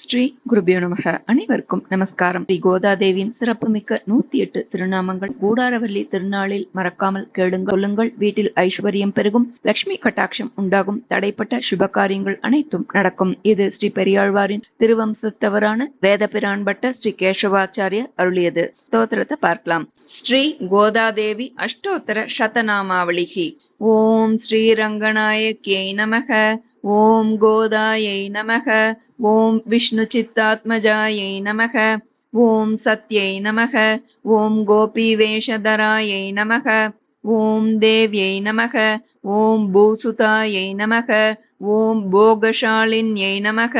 ஸ்ரீ குருபியோ நமக. அனைவருக்கும் நமஸ்காரம். ஸ்ரீ கோதாதேவியின் சிறப்புமிக்க நூத்தி எட்டு திருநாமங்கள். கூடாரவல்லி திருநாளில் மறக்காமல் கேளுங்கள். சொல்லுங்கள். வீட்டில் ஐஸ்வர்யம் பெருகும். லட்சுமி கட்டாட்சம் உண்டாகும். தடைப்பட்ட சுப காரியங்கள் அனைத்தும் நடக்கும். இது ஸ்ரீ பெரியாழ்வாரின் திருவம்சத்தவரான வேதபிரான்பட்ட ஸ்ரீ கேசவாச்சாரியர் அருளியது. ஸ்தோத்திரத்தை பார்க்கலாம். ஸ்ரீ கோதாதேவி அஷ்டோத்தர சதநாமாவளிகி. ஓம் ஸ்ரீரங்கநாயக்கியை நமக ஓம் கோதாயை நமக ஓம் விஷ்ணு சித்தாத்மஜாயை நமக ஓம் சத்யை நமக ஓம் கோபி வேஷதராயை நமக ஓம் தேவியை நமக ஓம் பூசுதாயை நமக ஓம் போகஷாலின்யை நமக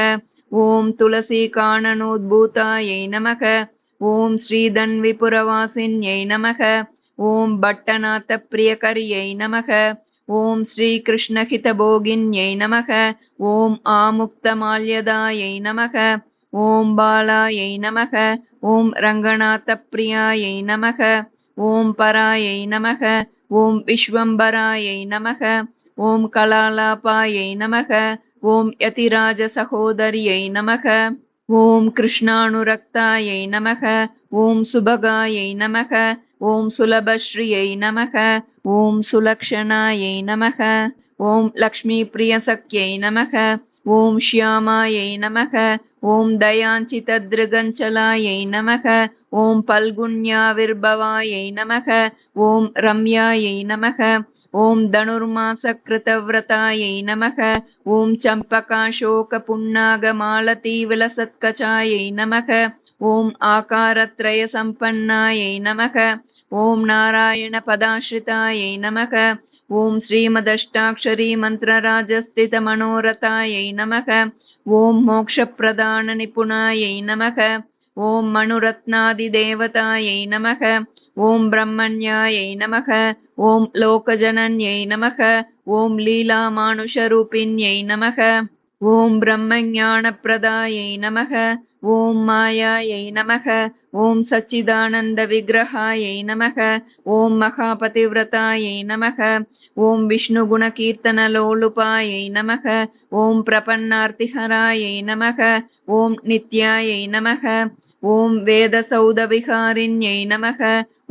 ஓம் துளசி காணனோத்பூதாயை நமக ஓம் ஸ்ரீதன்விபுரவாசின்யை நமக ஓம் பட்டநாத பிரியகரியை நமக. ஓம் ஸ்ரீ கிருஷ்ணஹிதபோகின்யை நமக. ஓம் ஆமுக்தமால்யதாயை நமக. ஓம் பாலாயை நமக. ஓம் ரங்கநாத பிரியாயை நமக. ஓம் பராயை நமக. ஓம் விஸ்வம்பராயை நமக. ஓம் கலாலாபாயை நமக. ஓம் யதிராஜ சகோதரியை நமக. ஓம் கிருஷ்ணானுரக்தாயை நமக ஓம் சுபகாயை நமக ஓம் சுலபஸ்ரீயை நமக ஓம் சுலக்ஷணாயை நமக ஓம் லக்ஷ்மி பிரியசக்யை நமக ஓம் ஷியாமாயை நமக ஓம் தயாஞ்சிதத்ருகஞ்சலாயை நமக ஓம் பல்குண்யாவிர்பவாயை நமக ஓம் ரம்யாயை நமக ஓம் தனுர்மாசகிருதவிரதாயை நமக ஓம் சம்பகாசோகபுன்னாகமாலதீவிலசத்கச்சாயை நமக ஓம் ஆகாரத்ரய சம்பன்னாயை நமக ஓம் நாராயண பதாஸ்ரிதாயை நமக ஓம் ஸ்ரீமதஷ்டாட்சரி மந்திரராஜஸ்தித மனோரதாயை நமக ஓம் மோக்ஷப்பிரதான நிபுணாயை நமக ஓம் மனுரத்னாதி தேவதாயை நமக ஓம் பிரம்மண்யாயை நமக ஓம் லோகஜனன்யை நமக ஓம் லீலா லீலாமானுஷரூபிண்யை நமக. ஓம் பிரம்மஞானப்பிரதாயை நமக ஓம் மாயாயை நமக ஓம் சச்சிதானந்த விக்கிரகாயை நமக ஓம் மகாபதிவிரதாயை நமக ஓம் விஷ்ணு குணகீர்த்தனலோலுபாயை நமக ஓம் பிரபன்னார்த்திஹராயை நமக ஓம் நித்யாயை நமக ஓம் வேதசௌதவிகாரிண்யை நமக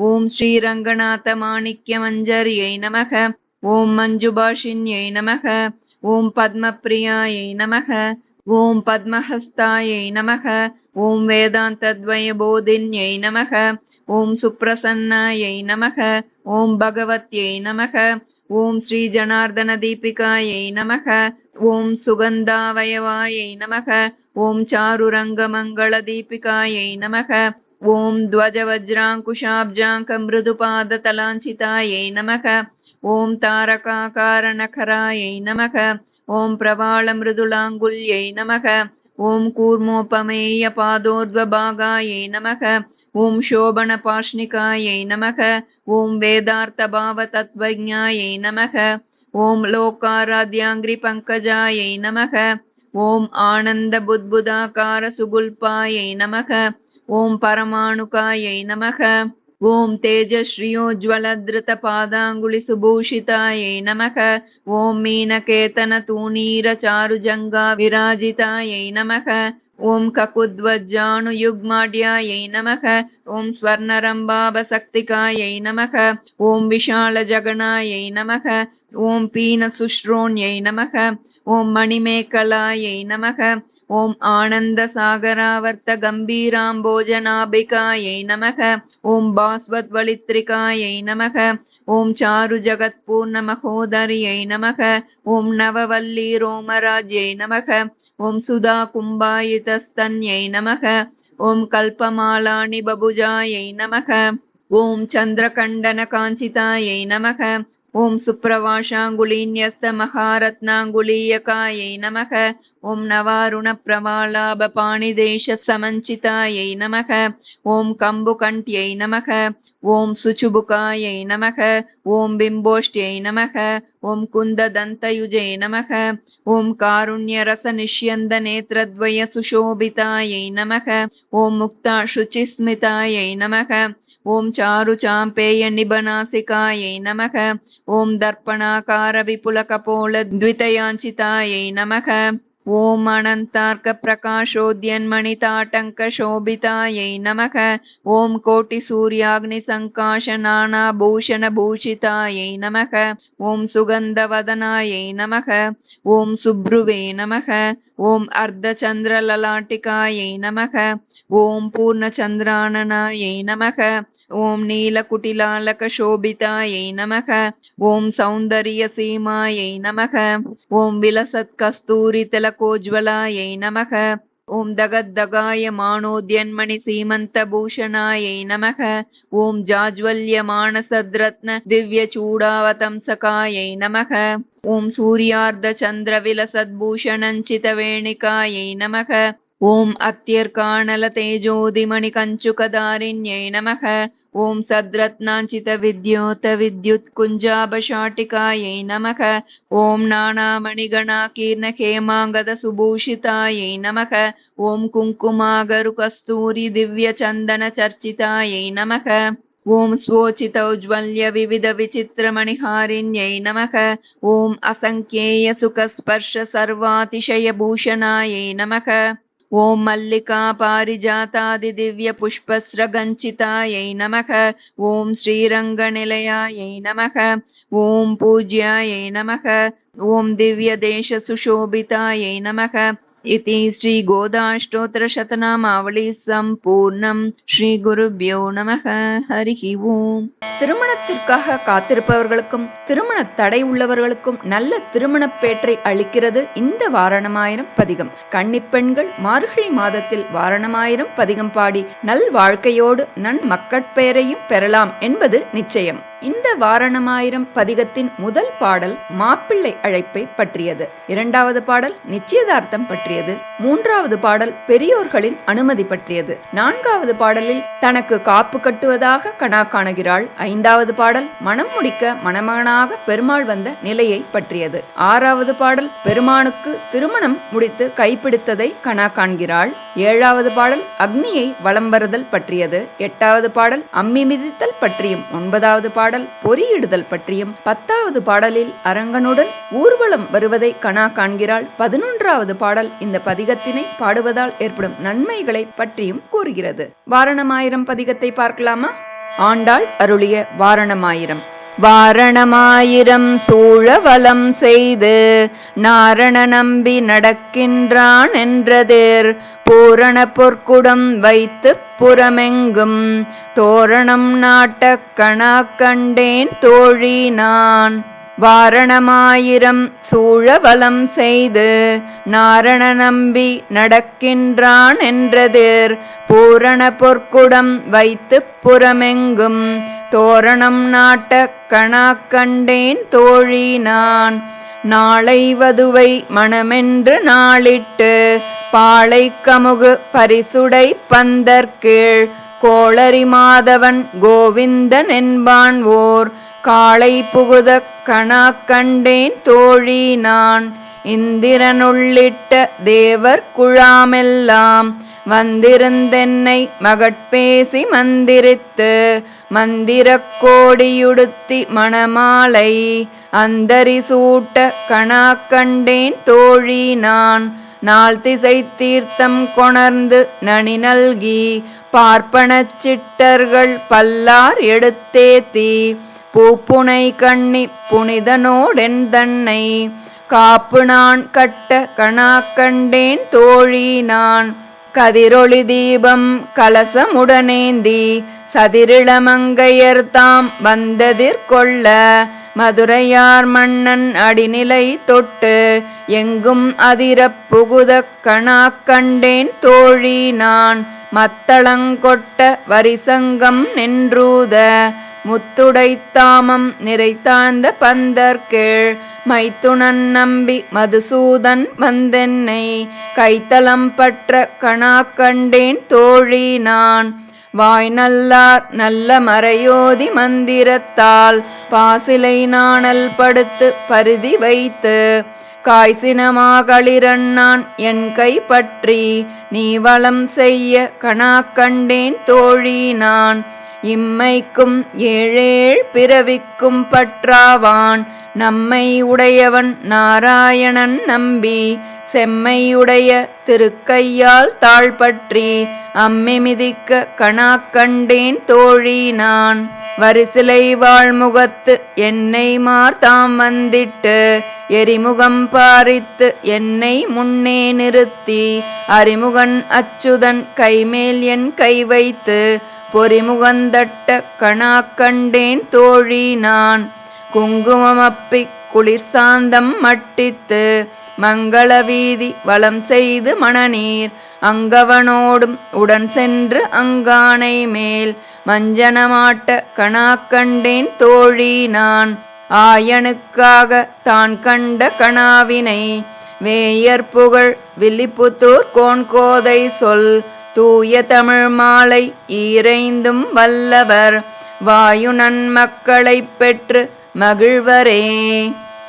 ஓம் ஸ்ரீரங்கநாத மாணிக்யமஞ்சரியை நமக ஓம் மஞ்சுபாஷின்யை நமக ஓம் பத்மப்ரியாயை நமக ஓம் பத்மஹஸ்தாயை நமக ஓம் வேதாந்தத்வய போதின்யை நமக ஓம் சுப்ரசன்னாயை நமக ஓம் பகவத்யை நமக ஓம் ஸ்ரீ ஜனார்தன தீபிகாயை நமக ஓம் சுகந்தாவயவாயை நமக ஓம் சாருரங்கமங்கள தீபிகாயை நமக ஓம் ஓம் தாரகாரணகராயை நமக ஓம் பிரபாள மிருதுலாங்குல்யை நமக ஓம் கூர்மோபமேய பாதோர்வபாகாயை நமக ஓம் சோபண பார்ஷ்ணிகாயை நமக ஓம் வேதார்த்தபாவ தத்வஜாயை நமக ஓம் லோக்காராத்யாங்கிரி பங்கஜாயை நமக ஓம் ஆனந்த புத்புதாக்கார சுகுல்பாயை நமக ஓம் பரமாணுகாயை நமக ॐ तेजश्रियोज्ज्वलधृतपादाङ्गुलिसुभूषितायै नमः ॐ मीनकेतनतूणीरचारुजङ्गा विराजितायै नमः ॐ ककुद्वज्जानुयुग्माढ्यायै नमः ॐ स्वर्णरम्बाभसक्तिकायै नमः ॐ विशालजगणायै नमः ॐ पीनसुश्रोण्यै नमः ॐ मणिमेखलायै नमः ॐ आनन्दसागरावर्तगम्भीराम्बोजनाभिकायै नमः ॐ बास्वद्वलित्रिकायै नमः ॐ चारुजगत्पूर्णमहोदर्यै नमः ॐ नववल्लीरोमराज्यै नमः ஓம் சுதா கும்பாயிதஸ்தன்யை நமக ஓம் கல்பமாலாணி பபுஜாயை நமக ஓம் சந்திரகண்டன காஞ்சிதாயை நமக ஓம் சுப்ரவாஷாங்குலீன்யஸ்த மகாரத்னாங்குலீயகாயை நமக ஓம் நவாருண பிரவாலாப பாணிதேஷ சமஞ்சிதாயை நமக ஓம் கம்புகண்ட்யை நமக ஓம் சுச்சுபுகாயை நமக ஓம் பிம்போஷ்டியை நமக ॐ कुन्ददन्तयुजे नमः। ॐ कारुण्यरसनिष्यन्दनेत्रद्वयसुशोभितायै नमः। ॐ मुक्ताशुचिस्मितायै नमः। ॐ चारुचाम्पेयनिबनासिकायै नमः। ॐ दर्पणाकारविपुलकपोलद्वितयाञ्चितायै नमः। ॐ अनन्तार्कप्रकाशोद्यन्मणिताटङ्कशोभितायै नमः। ॐ कोटिसूर्याग्निसङ्काशनानाभूषणभूषितायै नमः। ॐ सुगन्धवदनायै नमः। ॐ सुब्रुवे नमः। ஓம் அர்த்தச்சந்திரலலாட்டிகாயை நமக. ஓம் பூர்ணச்சந்திரானனாயை நமக. ஓம் நீலகுட்டிலாலகசோபிதாயை நமக. ஓம் சௌந்தரிய சீமாயை நமக. ஓம் விலசத் கஸ்தூரி திலகோஜ்வலாயை நமக. ஓம் தகத்தகாய மானோத்யன்மணி சீமந்த பூஷணாயை நமக. ஓம் ஜாஜ்வல்ய மானசத்ரத்ன திவ்ய சூடாவதம்சகாயை நமக. ஓம் சூரியார்த்த சந்திரவிலசத்பூஷணஞ்சித வேணிகாயை நமக. ॐ दगद्दगायमानोद्यन्मणि सीमन्तभूषणायै नमः ॐ जाज्वल्यमानसद्रत्न दिव्यचूडावतंसकायै नमः ॐ सूर्यार्धचन्द्रविलसद्भूषणञ्चितवेणिकायै नमः ॐ अत्यर्काणलतेजोदिमणिकञ्चुकदारिण्यै नमः ॐ सद्रत्नाञ्चितविद्योतविद्युत्कुञ्जाभशाटिकायै नमः ॐ नानामणिगणाकीर्णखेमाङ्गदसुभूषितायै नमः ॐ कुङ्कुमागरुकस्तूरि दिव्यचन्दनचर्चितायै नमः ॐ स्वोचितौज्ज्वल्य विविधविचित्रमणिहारिण्यै नमः ॐ असङ्ख्येयसुखस्पर्श सर्वातिशयभूषणायै नमः ॐ मल्लिका पारिजातादिदिव्यपुष्पस्रगञ्चितायै नमः। ॐ श्रीरङ्गनिलयायै नमः। ॐ पूज्यायै नमः। ॐ दिव्यदेशसुशोभितायै नमः। इति श्रीगोदाष्टोत्तरशतनामावली சம்பூர்ணம் ஸ்ரீ குருபியோ நமக ஹரிஹி ஓம் திருமணத்திற்காக காத்திருப்பவர்களுக்கும் திருமண தடை உள்ளவர்களுக்கும் நல்ல திருமணப் பேற்றை அளிக்கிறது இந்த வாரணமாயிரம் பதிகம். கன்னிப்பெண்கள் மார்கழி மாதத்தில் வாரணமாயிரம் பதிகம் பாடி நல் வாழ்க்கையோடு நன் மக்கட்பெயரையும் பெறலாம் என்பது நிச்சயம். இந்த வாரணமாயிரம் பதிகத்தின் முதல் பாடல் மாப்பிள்ளை அழைப்பை பற்றியது. இரண்டாவது பாடல் நிச்சயதார்த்தம் பற்றியது. மூன்றாவது பாடல் பெரியோர்களின் அனுமதி பற்றியது. நான்காவது பாடலில் தனக்கு காப்பு கட்டுவதாக கனா காணுகிறாள். ஐந்தாவது பாடல் மனம் முடிக்க மணமகனாக பெருமாள் வந்த நிலையை பற்றியது. ஆறாவது பாடல் பெருமானுக்கு திருமணம் முடித்து கைப்பிடித்ததை கனா காண்கிறாள். ஏழாவது பாடல் அக்னியை வலம் வருதல் பற்றியது. எட்டாவது பாடல் அம்மி மிதித்தல் பற்றியும். ஒன்பதாவது பாடல் பொறியிடுதல் பற்றியும். பத்தாவது பாடலில் அரங்கனுடன் ஊர்வலம் வருவதை கனா காண்கிறாள். பதினொன்றாவது பாடல் இந்த பதிகத்தினை பாடுவதால் ஏற்படும் நன்மைகளை பற்றியும் கூறுகிறது. வாரணமாயிரம் பதிகத்தை பார்க்கலாமா? ஆண்டாள் அருளிய வாரணமாயிரம். வாரணமாயிரம் சூழவலம் செய்து நாரண நம்பி நடக்கின்றான் என்றதேர். பூரண பொற்குடம் வைத்து புறமெங்கும் தோரணம் நாட்ட கண்டேன் தோழி நான். வாரணமாயிரம் சூழவலம் செய்து நாரண நம்பி நடக்கின்றான் என்றதேர் பூரண பொற்குடம் வைத்து புறமெங்கும் தோரணம் நாட்ட கணா கண்டேன் தோழி நான். நாளை வதுவை மணமென்று நாளிட்டு பாளை கமுகு பரிசுடை பந்தற்கீழ் கோளரி மாதவன் கோவிந்தன் என்பான் ஓர். காளை புகுத கணா கண்டேன் தோழி நான். இந்திரனுள்ளிட்ட தேவர் குழாமெல்லாம் வந்திருந்தென்னை மகட்பேசி மந்திரித்து மந்திரக் கோடியுடுத்தி மணமாலை. அந்தரி சூட்ட கணா கண்டேன் தோழி நான். நாள் திசை தீர்த்தம் கொணர்ந்து நனி நல்கி பார்ப்பனச் சிட்டர்கள் பல்லார் எடுத்தே தீ பூப்புனை கண்ணி புனிதனோடென் தன்னை. காப்பு நான் கட்ட கணா கண்டேன் தோழி நான். கதிரொளி தீபம் கலசமுடனேந்தி. சதிரிளமங்கையர் தாம் வந்ததிர்கொள்ள மதுரையார் மன்னன் அடிநிலை தொட்டு. எங்கும் அதிரப் புகுத கணா கண்டேன் தோழி நான். மத்தளங்கொட்ட வரிசங்கம் நின்றூத. முத்துடைத்தாமம் நிறைத்தாழ்ந்த பந்தர்கீழ் மைத்துணன் நம்பி மதுசூதன் வந்தென்னை கைத்தலம் பற்ற கணா கண்டேன் தோழி நான். வாய் நல்லார் நல்ல மறையோதி மந்திரத்தால் பாசிலை நாணல் படுத்து பருதி வைத்து காய்சினமாகளிரண்ணான் என் கை பற்றி நீ வளம் செய்ய கணா கண்டேன் தோழி நான். இம்மைக்கும் ஏழேழ் பிறவிக்கும் பற்றாவான். நம்மை உடையவன் நாராயணன் நம்பி செம்மையுடைய திருக்கையால் தாழ்பற்றி அம்மி மிதிக்க தோழி நான். வரிசிலை வாழ்முகத்து என்னை மார்த்தாம் வந்திட்டு எரிமுகம் பாரித்து என்னை முன்னே நிறுத்தி அறிமுகன் அச்சுதன் கைமேல் என் கை வைத்து பொறிமுகந்தட்ட கணா கண்டேன் தோழி நான். குங்குமம் அப்பிக் குளிர்சாந்தம் மட்டித்து மங்கள வீதி வளம் செய்து மணநீர் அங்கவனோடும் உடன் சென்று அங்கானை மேல் மஞ்சனமாட்ட கணா கண்டேன் தோழி நான். ஆயனுக்காக தான் கண்ட கணாவினை வேயர் புகழ் வில்லிபுத்தூர் கோன்கோதை சொல். தூய தமிழ் மாலை ஈரைந்தும் வல்லவர். வாயு நன்மக்களைப் பெற்று மகிழ்வரே.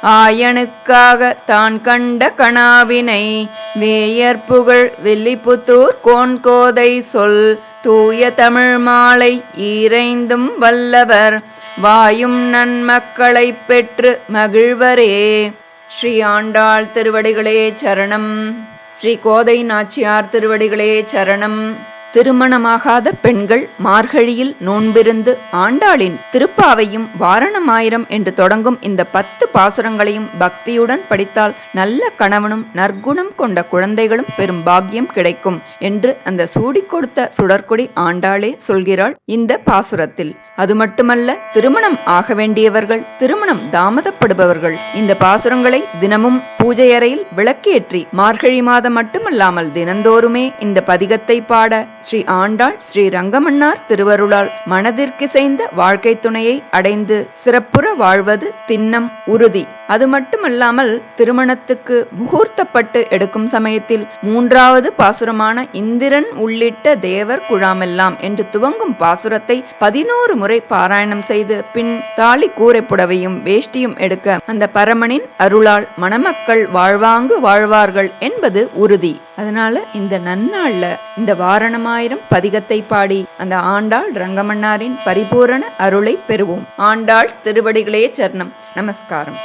ஆயனுக்காக தான் கண்ட கணாவினை வேயர் புகழ் வில்லிபுத்தூர் கோன்கோதை சொல் தூய தமிழ் மாலை ஈரைந்தும் வல்லவர் வாயும் நன்மக்களைப் பெற்று மகிழ்வரே. ஸ்ரீ ஆண்டாள் திருவடிகளே சரணம். ஸ்ரீ கோதை நாச்சியார் திருவடிகளே சரணம். திருமணமாகாத பெண்கள் மார்கழியில் நோன்பிருந்து ஆண்டாளின் திருப்பாவையும் வாரணமாயிரம் என்று தொடங்கும் இந்த பத்து பாசுரங்களையும் பக்தியுடன் படித்தால் நல்ல கணவனும் நற்குணம் கொண்ட குழந்தைகளும் பெரும் பாக்கியம் கிடைக்கும் என்று அந்த சூடி கொடுத்த சுடற்கொடி ஆண்டாளே சொல்கிறாள் இந்த பாசுரத்தில். அது மட்டுமல்ல திருமணம் ஆக வேண்டியவர்கள் திருமணம் தாமதப்படுபவர்கள் இந்த பாசுரங்களை தினமும் பூஜை அறையில் விளக்கேற்றி மார்கழி மாதம் மட்டுமல்லாமல் தினந்தோறுமே இந்த பதிகத்தை பாட ஸ்ரீ ஆண்டாள் ஸ்ரீ ரங்கமன்னார் திருவருளால் மனதிற்கிசைந்த வாழ்க்கை துணையை அடைந்து சிறப்புற வாழ்வது திண்ணம் உறுதி. அது மட்டுமல்லாமல் திருமணத்துக்கு முகூர்த்தப்பட்டு எடுக்கும் சமயத்தில் மூன்றாவது பாசுரமான இந்திரன் உள்ளிட்ட தேவர் குழாமெல்லாம் என்று துவங்கும் பாசுரத்தை பதினோரு முறை பாராயணம் செய்து பின் தாலி கூரை புடவையும் வேஷ்டியும் எடுக்க அந்த பரமனின் அருளால் மணமக்கள் வாழ்வாங்கு வாழ்வார்கள் என்பது உறுதி. அதனால இந்த நன்னாள்ல இந்த வாரணமாயிரம் பதிகத்தை பாடி அந்த ஆண்டாள் ரங்கமன்னாரின் பரிபூரண அருளை பெறுவோம். ஆண்டாள் திருவடிகளே சரணம். நமஸ்காரம்.